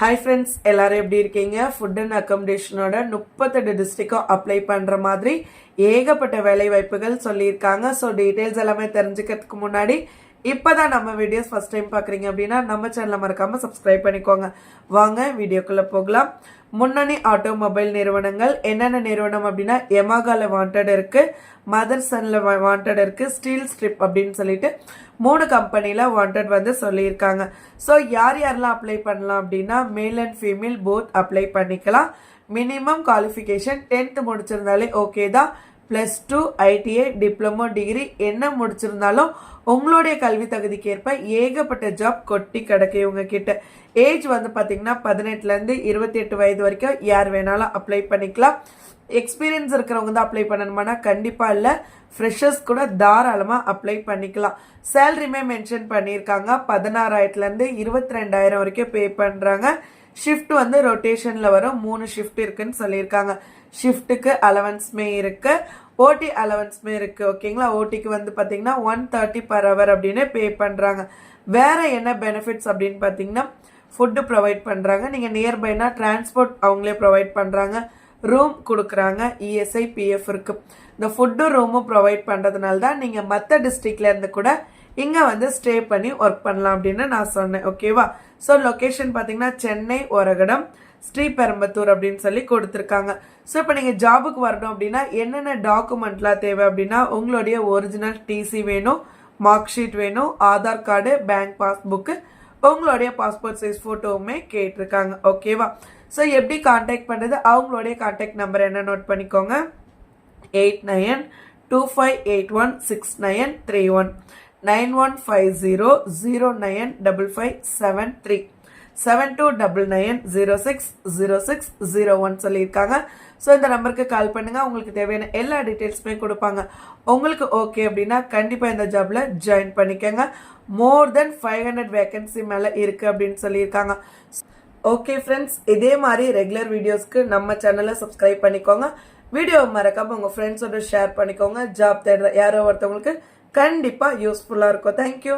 Hi friends எல்லாரும் எப்படி இருக்கீங்க? ஃபுட் அண்ட் அக்கமடேஷனோட முப்பத்தெட்டு டிஸ்ட்ரிக்கும் அப்ளை பண்ணுற மாதிரி ஏகப்பட்ட வேலை வாய்ப்புகள் சொல்லியிருக்காங்க. ஸோ டீட்டெயில்ஸ் எல்லாமே தெரிஞ்சுக்கிறதுக்கு முன்னாடி இப்போதான் நம்ம வீடியோஸ் ஃபஸ்ட் டைம் பார்க்குறீங்க அப்படின்னா நம்ம சேனலை மறக்காமல் சப்ஸ்கிரைப் பண்ணிக்கோங்க. வாங்க வீடியோக்குள்ளே போகலாம். முன்னணி ஆட்டோமொபைல் நிறுவனங்கள் என்னென்ன நிறுவனம் அப்படின்னா எமாகால வாண்டட் இருக்குது மதர் சனில் வாண்டட் இருக்குது ஸ்டீல் ஸ்ட்ரிப் அப்படின்னு சொல்லிட்டு மூணு கம்பெனியில் வாண்டட் வந்து சொல்லியிருக்காங்க. ஸோ யார் யாரெல்லாம் அப்ளை பண்ணலாம் அப்படின்னா male and female both apply பண்ணிக்கலாம். மினிமம் குவாலிஃபிகேஷன் டென்த்து முடிச்சிருந்தாலே ஓகே தான். Plus two ITI diploma degree என்ன முடிச்சிருந்தாலும் உங்களுடைய கல்வி தகுதிக்கேற்ப ஏகப்பட்ட ஜாப் கொட்டி கிடக்கு இவங்க கிட்ட. ஏஜ் வந்து பார்த்தீங்கன்னா பதினெட்டுலேருந்து இருபத்தி எட்டு வயது வரைக்கும் யார் வேணாலும் அப்ளை பண்ணிக்கலாம். எக்ஸ்பீரியன்ஸ் இருக்கிறவங்க தான் அப்ளை பண்ணணுமானா கண்டிப்பாக இல்லை. ஃப்ரெஷர்ஸ் கூட தாராளமாக அப்ளை பண்ணிக்கலாம். சேலரியுமே மென்ஷன் பண்ணியிருக்காங்க. பதினாறாயிரத்துலேருந்து இருபத்தி ரெண்டாயிரம் வரைக்கும் பே பண்ணுறாங்க ஷிஃப்ட் வந்து ரொட்டேஷனில் வரும். மூணு ஷிஃப்ட் இருக்குன்னு சொல்லியிருக்காங்க. ஷிஃப்ட்டுக்கு அலவன்ஸ்மே இருக்குது ஓடி அலவன்ஸுமே இருக்குது ஓகேங்களா ஓடிக்கு வந்து பார்த்தீங்கன்னா ஒன் தேர்ட்டி பர் ஹவர் அப்படின்னு பே பண்ணுறாங்க வேறு என்ன பெனிஃபிட்ஸ் அப்படின்னு பார்த்தீங்கன்னா ஃபுட்டு ப்ரொவைட் பண்ணுறாங்க நீங்கள் நியர்பைனா டிரான்ஸ்போர்ட் அவங்களே ப்ரொவைட் பண்ணுறாங்க ரூம் கொடுக்குறாங்க இஎஸ்ஐ பிஎஃப் இந்த ஃபுட்டு ரூமும் ப்ரொவைட் பண்ணுறதுனால தான் நீங்கள் மற்ற டிஸ்ட்ரிக்ட்லேருந்து கூட இங்கே வந்து ஸ்டே பண்ணி ஒர்க் பண்ணலாம் அப்படின்னு நான் சொன்னேன். ஓகேவா ஸோ லொக்கேஷன் பார்த்தீங்கன்னா சென்னை ஒரகடம் ஸ்ரீபெரும்பத்தூர் அப்படின்னு சொல்லி கொடுத்துருக்காங்க. ஸோ இப்போ நீங்கள் ஜாபுக்கு வரணும் அப்படின்னா என்னென்ன டாக்குமெண்ட்லாம் தேவை அப்படின்னா உங்களுடைய ஒரிஜினல் டிசி வேணும் மார்க் ஷீட் வேணும் ஆதார் கார்டு பேங்க் பாஸ்புக்கு உங்களுடைய பாஸ்போர்ட் சைஸ் ஃபோட்டோவுமே கேட்டிருக்காங்க. ஓகேவா ஸோ எப்படி காண்டாக்ட் பண்ணுறது அவங்களுடைய காண்டாக்ட் நம்பர் என்ன? நோட் பண்ணிக்கோங்க. Eight nine two five eight one six nine three one nine one five zero zero nine double five seven three seven two double nine zero six zero six zero one சொல்லியிருக்காங்க. So இந்த நம்பருக்கு கால் பண்ணுங்கள் உங்களுக்கு தேவையான எல்லா டீட்டெயில்ஸுமே கொடுப்பாங்க. உங்களுக்கு ஓகே அப்படின்னா கண்டிப்பாக இந்த ஜாபில் ஜாயின் பண்ணிக்கோங்க. More than five hundred vacancy மேலே இருக்குது அப்படின்னு சொல்லியிருக்காங்க. ஓகே ஃப்ரெண்ட்ஸ் இதே மாதிரி ரெகுலர் வீடியோஸ்க்கு நம்ம சேனலை சப்ஸ்கிரைப் பண்ணிக்கோங்க. வீடியோவை மறக்காமல் உங்கள் ஃப்ரெண்ட்ஸோட ஷேர் பண்ணிக்கோங்க. ஜாப் தேடுற யாரோ ஒருத்தவங்களுக்கு கண்டிப்பாக யூஸ்ஃபுல்லாக இருக்கும். தேங்க்யூ